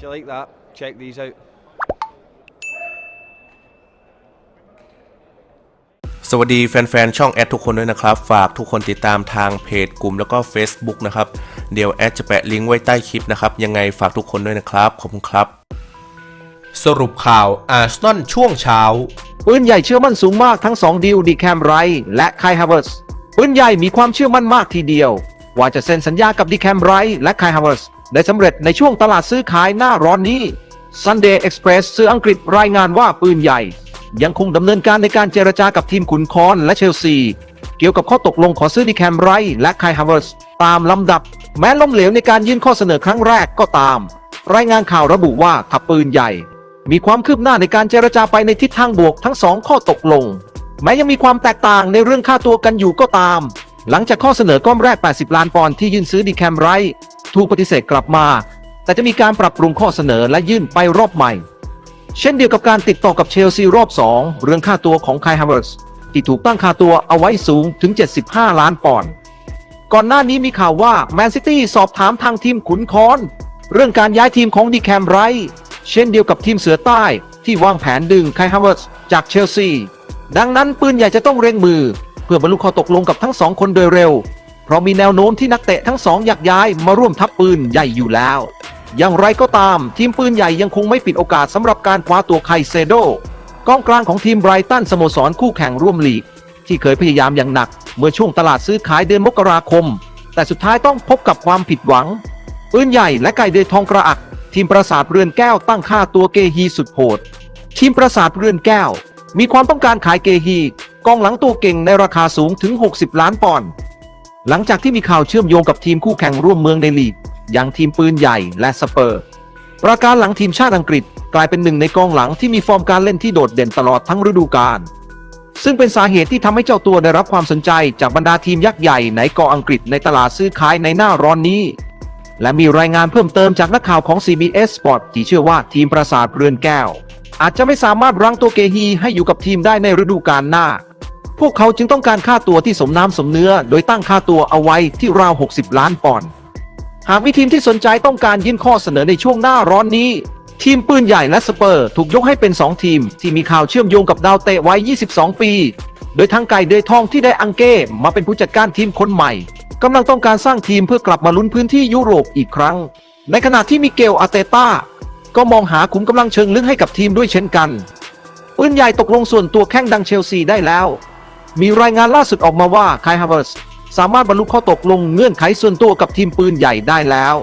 If you like that, check these out. สวัสดีแฟนๆ ช่องแอดทุกคนด้วยนะครับ ฝากทุกคนติดตามทางเพจกลุ่มแล้วก็ Facebook นะครับ เดี๋ยวแอดจะแปะลิงก์ไว้ใต้คลิปนะครับ ยังไงฝากทุกคนด้วยนะครับ ขอบคุณครับ สรุปข่าวอาร์เซนอลช่วงเช้า ปืนใหญ่เชื่อมั่นสูงมากทั้ง 2 ดีลดีแคมไรท์และไคฮาเวิร์สปืนใหญ่มีความเชื่อมั่นมากทีเดียว ว่าจะเซ็นสัญญากับดีแคมไรท์และไคฮาเวิร์ส ได้สำเร็จในช่วงตลาดซื้อขายหน้าร้อนนี้ Sunday Express สื่ออังกฤษรายงานว่าปืนใหญ่ ยังคงดำเนินการในการเจรจากับทีมขุนคอนและเชลซี เกี่ยวกับข้อตกลงขอซื้อดีแคมไรและไคฮาเวิร์สตามลำดับ แม้ล้มเหลวในการยื่นข้อเสนอครั้งแรกก็ตาม รายงานข่าวระบุว่าขับปืนใหญ่ มีความคืบหน้าในการเจรจาไปในทิศทางบวกทั้งสองข้อตกลง แม้ยังมีความแตกต่างในเรื่องค่าตัวกันอยู่ก็ตาม หลังจากข้อเสนอก้อนแรก 80 ล้านปอนด์ที่ยื่นซื้อดีแคมไร ถูกปฏิเสธกลับมา แต่จะมีการปรับปรุงข้อเสนอและยื่นไปรอบใหม่ เช่นเดียวกับการติดต่อกับเชลซีรอบ 2 เรื่องค่าตัวของไคฮาเวิร์สที่ถูกตั้งค่าตัวเอาไว้สูงถึง 75 ล้านปอนด์ก่อนหน้านี้มีข่าวว่าแมนซิตี้สอบถามทางทีมขุนคอน เรื่องการย้ายทีมของดีแคมไรเช่นเดียวกับทีมเสือใต้ที่วางแผนดึงไคฮาเวิร์สจากเชลซีดังนั้นปืนใหญ่จะต้องเร่งมือ เพื่อบรรลุข้อตกลงกับทั้งสองคนโดยเร็ว ราะมีแนวโน้มที่นักเตะทั้งสองอยากย้ายมาร่วมทัพปืนใหญ่อยู่แล้ว อย่างไรก็ตาม ทีมปืนใหญ่ยังคงไม่ปิดโอกาสสำหรับการคว้าตัวไคเซโดกองกลางของทีมไบรตันสโมสรคู่แข่งร่วมลีก ที่เคยพยายามอย่างหนัก เมื่อช่วงตลาดซื้อขายเดือนมกราคม แต่สุดท้ายต้องพบกับความผิดหวัง ปืนใหญ่และไก่เดือยทองกระอัก ทีมประสาทเรือนแก้วตั้งค่าตัวเกฮีสุดโหดทีมประสาทเรือนแก้ว มีความต้องการขายเกฮีกองหลังตัวเก่งในราคาสูงถึง 60 ล้านปอนด์ หลังจากที่มีข่าวเชื่อมโยงกับทีมคู่แข่งร่วมเมืองในลีก อย่างทีมปืนใหญ่และสเปอร์ ประการหลังทีมชาติอังกฤษกลายเป็นหนึ่งในกองหลังที่มีฟอร์มการเล่นที่โดดเด่นตลอดทั้งฤดูกาล ซึ่งเป็นสาเหตุที่ทำให้เจ้าตัวได้รับความสนใจจากบรรดาทีมยักษ์ใหญ่ในเกาะอังกฤษในตลาดซื้อขายในหน้าร้อนนี้ และมีรายงานเพิ่มเติมจากนักข่าวของ CBS Sport ที่เชื่อว่าทีมประสาทเรือนแก้ว อาจจะไม่สามารถรั้งตัวเกฮีให้อยู่กับทีมได้ในฤดูกาลหน้า พวกเขาจึงต้องการค่าตัวที่สมน้ำสมเนื้อ โดยตั้งค่าตัวเอาไว้ที่ราว 60 ล้านปอนด์ หากมีทีมที่สนใจต้องการยื่นข้อเสนอในช่วงหน้าร้อนนี้ ทีมปืนใหญ่และสเปอร์ถูกยกให้เป็น 2 ทีม ที่มีข่าวเชื่อมโยงกับดาวเตะวัย 22 ปี โดยทางไก่เดยทองที่ได้อังเก้มาเป็นผู้จัดการทีมคนใหม่กำลังต้องการสร้างทีมเพื่อกลับมาลุ้นพื้นที่ยุโรปอีกครั้ง ในขณะที่มิเกลอาเตต้าก็มองหาขุมกำลังเชิงลึกให้กับทีมด้วยเช่นกันปืนใหญ่ตกลงส่วนตัวแข้งดังเชลซีได้แล้ว มีรายงานล่าสุดออกมาว่าไคฮาเวิร์สสามารถบรรลุข้อตกลงเงื่อนไขส่วนตัวกับทีมปืนใหญ่ได้แล้ว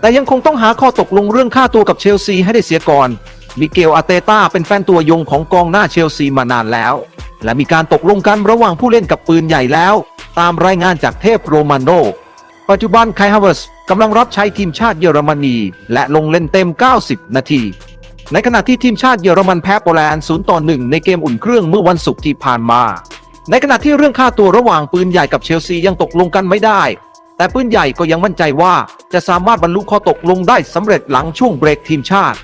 แต่ยังคงต้องหาข้อตกลงเรื่องค่าตัวกับเชลซีให้ได้เสียก่อน มิเกลอาเตต้าเป็นแฟนตัวยงของกองหน้าเชลซีมานานแล้ว และมีการตกลงกันระหว่างผู้เล่นกับปืนใหญ่แล้ว ตามรายงานจากเทพโรมาโนปัจจุบันไคฮาเวิร์สกำลังรับใช้ทีมชาติเยอรมนี และลงเล่นเต็ม 90 นาที ในขณะที่ทีมชาติเยอรมันแพ้โปแลนด์ 0 ต่อ 1 ในเกมอุ่นเครื่องเมื่อวันศุกร์ที่ผ่านมา ในขณะที่เรื่องค่าตัวระหว่างปืนใหญ่กับเชลซียังตกลงกันไม่ได้ แต่ปืนใหญ่ก็ยังมั่นใจว่าจะสามารถบรรลุข้อตกลงได้สำเร็จหลังช่วงเบรกทีมชาติ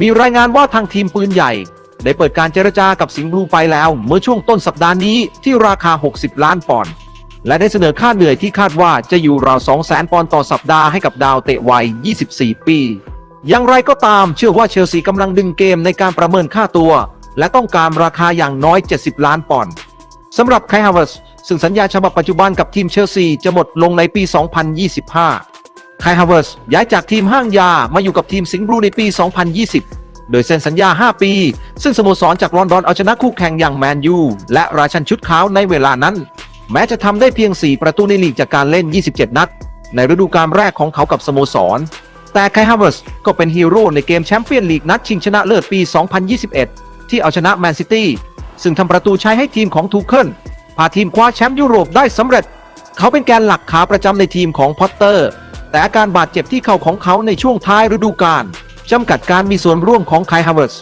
มีรายงานว่าทางทีมปืนใหญ่ ได้เปิดการเจรจากับสิงห์บลูไปแล้ว เมื่อช่วงต้นสัปดาห์นี้ที่ราคา 60 ล้านปอนด์และได้เสนอค่าเหนื่อยที่คาดว่าจะอยู่ราว2 0 0 0 0ปอนด์ต่อสัปดาห์ให้กับดาวเตะวัย 24 ปี อย่างไรก็ตามเชื่อว่าเชลซีกำลังดึงเกมในการประเมินค่าตัว และต้องการราคาอย่างน้อย 70 ล้านปอนด์ สำหรับไคฮาเวิร์สซึ่งสัญญาฉบับปัจจุบันกับทีมเชลซีจะหมดลงในปี 2025 ไคฮาเวิร์สย้ายจากทีมห้างยามาอยู่กับทีมสิงห์บลูในปี 2020 โดยเซ็นสัญญา 5 ปี ซึ่งสโมสรจากลอนดอนเอาชนะคู่แข่งอย่างแมนยูและราชันชุดขาวในเวลานั้น แม้จะทำได้เพียง 4 ประตูในลีกจากการเล่น 27 นัด ในฤดูกาลแรกของเขากับสโมสร แต่ไคฮาเวิร์สก็เป็นฮีโร่ในเกมแชมเปี้ยนลีกนัดชิงชนะเลิศปี 2021 ที่เอาชนะแมนซิตี้ ซึ่งทำประตูใช้ให้ทีมของทูเคิลพาทีมคว้าแชมป์ยุโรปได้สำเร็จ เขาเป็นแกนหลักขาประจำในทีมของพอตเตอร์ แต่อาการบาดเจ็บที่เข่าของเขาในช่วงท้ายฤดูกาลจำกัดการมีส่วนร่วมของไคฮาเวิร์ส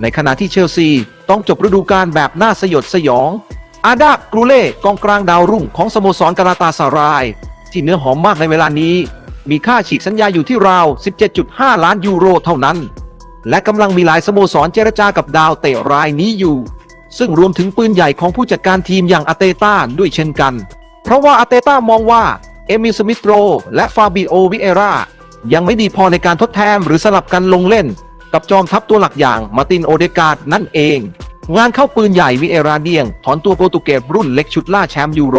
ในขณะที่เชลซีต้องจบฤดูกาลแบบน่าสยดสยอง อาดากรูเล่กองกลางดาวรุ่งของสโมสรกาลาตาสาราย ที่เนื้อหอมมากในเวลานี้ มีค่าฉีกสัญญาอยู่ที่ราว 17.5 ล้านยูโรเท่านั้น และกำลังมีหลายสโมสรเจรจากับดาวเตะรายนี้อยู่ ซึ่งรวมถึงปืนใหญ่ของผู้จัดการทีมอย่างอาเตต้าด้วยเช่นกัน เพราะว่าอาเตต้ามองว่าเอมิลสมิธโรและฟาบิโอวิเอรายังไม่ดีพอในการทดแทนหรือสลับกันลงเล่น กับจอมทัพตัวหลักอย่างมาตินโอเดกาดนั่นเอง งานเข้าปืนใหญ่วิเอราเดียง ถอนตัวโปรตุเกสรุ่นเล็กชุดล่าแชมป์ยูโร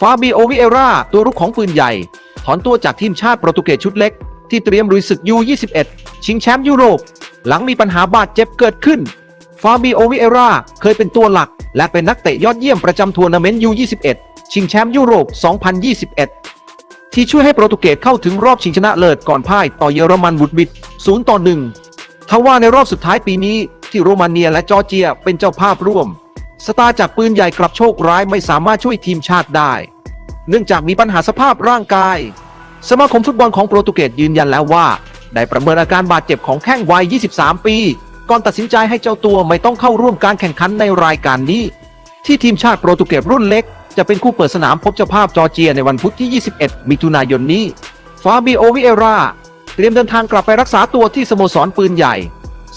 ฟาบิโอวิเอราตัวรุกของปืนใหญ่ ถอนตัวจากทีมชาติโปรตุเกสชุดเล็ก ที่เตรียมลุยศึกยู21ชิงแชมป์ยุโรป หลังมีปัญหาบาดเจ็บเกิดขึ้น ฟาบิโอวิเอราเคยเป็นตัวหลัก และเป็นนักเตะยอดเยี่ยมประจำทัวร์นาเมนต์ยู21 ชิงแชมป์ยุโรป 2021 ที่ช่วยให้โปรตุเกสเข้าถึงรอบชิงชนะเลิศก่อนพ่ายต่อเยอรมันบุดบิด 0 ต่อ 1ทว่าในรอบสุดท้ายปีนี้ที่โรมาเนียและจอร์เจียเป็นเจ้าภาพร่วม สตาร์จากปืนใหญ่กลับโชคร้ายไม่สามารถช่วยทีมชาติได้ เนื่องจากมีปัญหาสภาพร่างกาย สมาคมฟุตบอลของโปรตุเกสยืนยันแล้วว่า ได้ประเมินอาการบาดเจ็บของแข้งวัย 23 ปี ก่อนตัดสินใจให้เจ้าตัวไม่ต้องเข้าร่วมการแข่งขันในรายการนี้ ที่ทีมชาติโปรตุเกสรุ่นเล็ก จะเป็นคู่เปิดสนามพบเจ้าภาพจอร์เจียในวันพุธที่ 21 มิถุนายนนี้ ฟาบิโอวิเอราเตรียมเดินทางกลับไปรักษาตัวที่สโมสรปืนใหญ่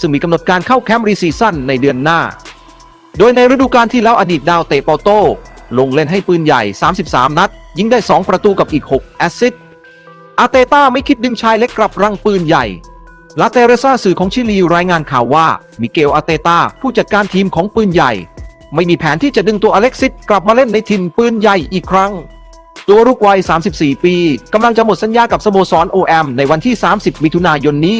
ซึ่งมีกำหนดการเข้าแคมป์รีซีซั่นในเดือนหน้า โดยในฤดูกาลที่แล้วอดีตดาวเตะปาโต้ลงเล่นให้ปืนใหญ่ 33 นัด ยิงได้ 2 ประตูกับอีก 6 แอสซิสต์อาเตต้าไม่คิดดึงชายเล็กกลับรังปืนใหญ่ ลาเตเรซาสื่อของชิลีรายงานข่าวว่ามิเกลอาเตตาผู้จัดการทีมของปืนใหญ่ ไม่มีแผนที่จะดึงตัวอเล็กซิสกลับมาเล่นในทีมปืนใหญ่อีกครั้ง ตัวรุกวัย 34 ปีกำลังจะหมดสัญญากับสโมสร OM ในวันที่ 30 มิถุนายนนี้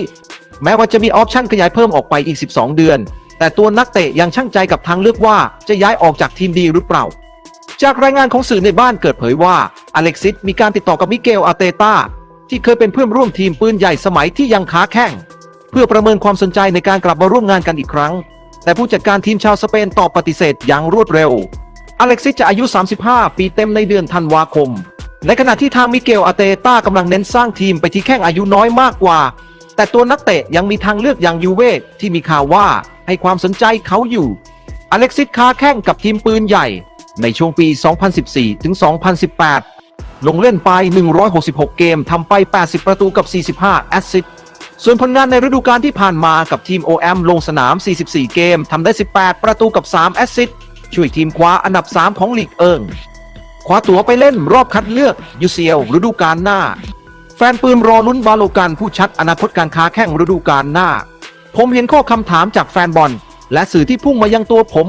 แม้ว่าจะมีออปชั่นขยายเพิ่มออกไปอีก 12 เดือน แต่ตัวนักเตะยังช่างใจกับทางเลือกว่าจะย้ายออกจากทีมดีหรือเปล่า จากรายงานของสื่อในบ้านเกิดเผยว่าอเล็กซิสมีการติดต่อกับมิเกลอาเตตา ที่เคยเป็นเพื่อนร่วมทีมปืนใหญ่สมัยที่ยังค้าแข่ง เพื่อประเมินความสนใจในการกลับมาร่วมงานกันอีกครั้ง แต่ผู้จัดการทีมชาวสเปนตอบปฏิเสธอย่างรวดเร็ว อเล็กซิสจะอายุ 35 ปีเต็มในเดือนธันวาคม ในขณะที่ทางมิเกลอาเตต้ากำลังเน้นสร้างทีมไปที่แข้งอายุน้อยมากกว่า แต่ตัวนักเตะยังมีทางเลือกอย่างยูเวตที่มีข่าวว่าให้ความสนใจเขาอยู่ อเล็กซิสค้าแข่งกับทีมปืนใหญ่ ในช่วงปี 2014 ถึง 2018 ลงเล่นไป 166 เกมทำไป 80 ประตูกับ 45 แอสซิสต์ส่วนผลงานในฤดูกาลที่ผ่านมากับทีม OM ลงสนาม 44 เกมทำได้ 18 ประตูกับ 3 แอสซิสต์ช่วยทีมคว้าอันดับ 3 ของลีกเอิงคว้าตั๋วไปเล่นรอบคัดเลือก UCL ฤดูกาลหน้า แฟนปืนรอลุ้นบาโลกันผู้ชัดอนาคตการค้าแข่งฤดูกาลหน้า ผมเห็นข้อคำถามจากแฟนบอล และสื่อที่พุ่งมายังตัวผม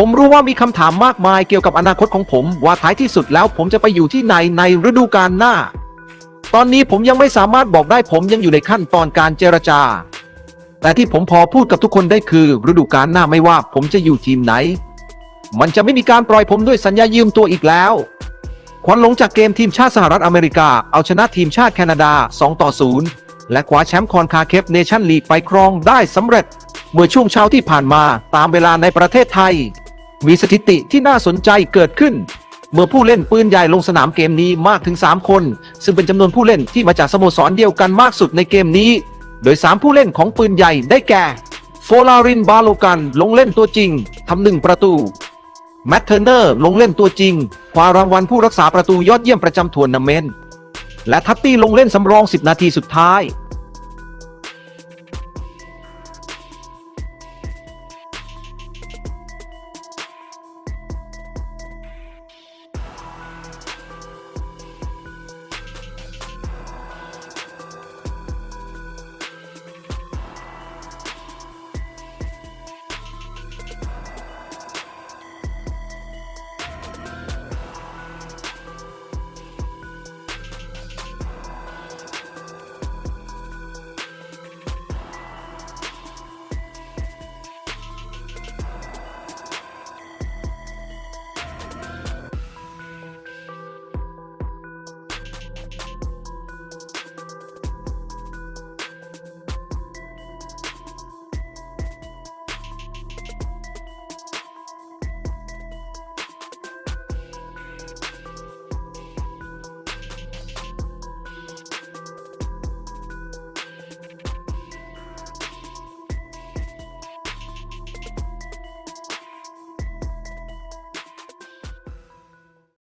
ผมรู้ว่ามีคำถามมากมายเกี่ยวกับอนาคตของผม ว่าท้ายที่สุดแล้วผมจะไปอยู่ที่ไหนในฤดูกาลหน้า ตอนนี้ผมยังไม่สามารถบอกได้ผมยังอยู่ในขั้นตอนการเจรจา แต่ที่ผมพอพูดกับทุกคนได้คือ ฤดูกาลหน้าไม่ว่าผมจะอยู่ทีมไหน มันจะไม่มีการปล่อยผมด้วยสัญญายืมตัวอีกแล้วควันหลงจากเกมทีมชาติสหรัฐอเมริกา เอาชนะทีมชาติแคนาดา 2 ต่อ 0 และคว้าแชมป์คอนคาเคฟเนชั่นลีกไปครองได้สำเร็จ เมื่อช่วงเช้าที่ผ่านมาตามเวลาในประเทศไทย มีสถิติที่น่าสนใจเกิดขึ้น เมื่อผู้เล่นปืนใหญ่ลงสนามเกมนี้มากถึง 3 คน ซึ่งเป็นจำนวนผู้เล่นที่มาจากสโมสรเดียวกันมากสุดในเกมนี้ โดย 3 ผู้เล่นของปืนใหญ่ได้แก่ โฟลารินบาโลกันลงเล่นตัวจริงทำหนึ่งประตูแมตเทอร์เนอร์ลงเล่นตัวจริงคว้ารางวัลผู้รักษาประตูยอดเยี่ยมประจำทัวร์นาเมนต์และทัตตี้ลงเล่นสำรอง 10 นาทีสุดท้าย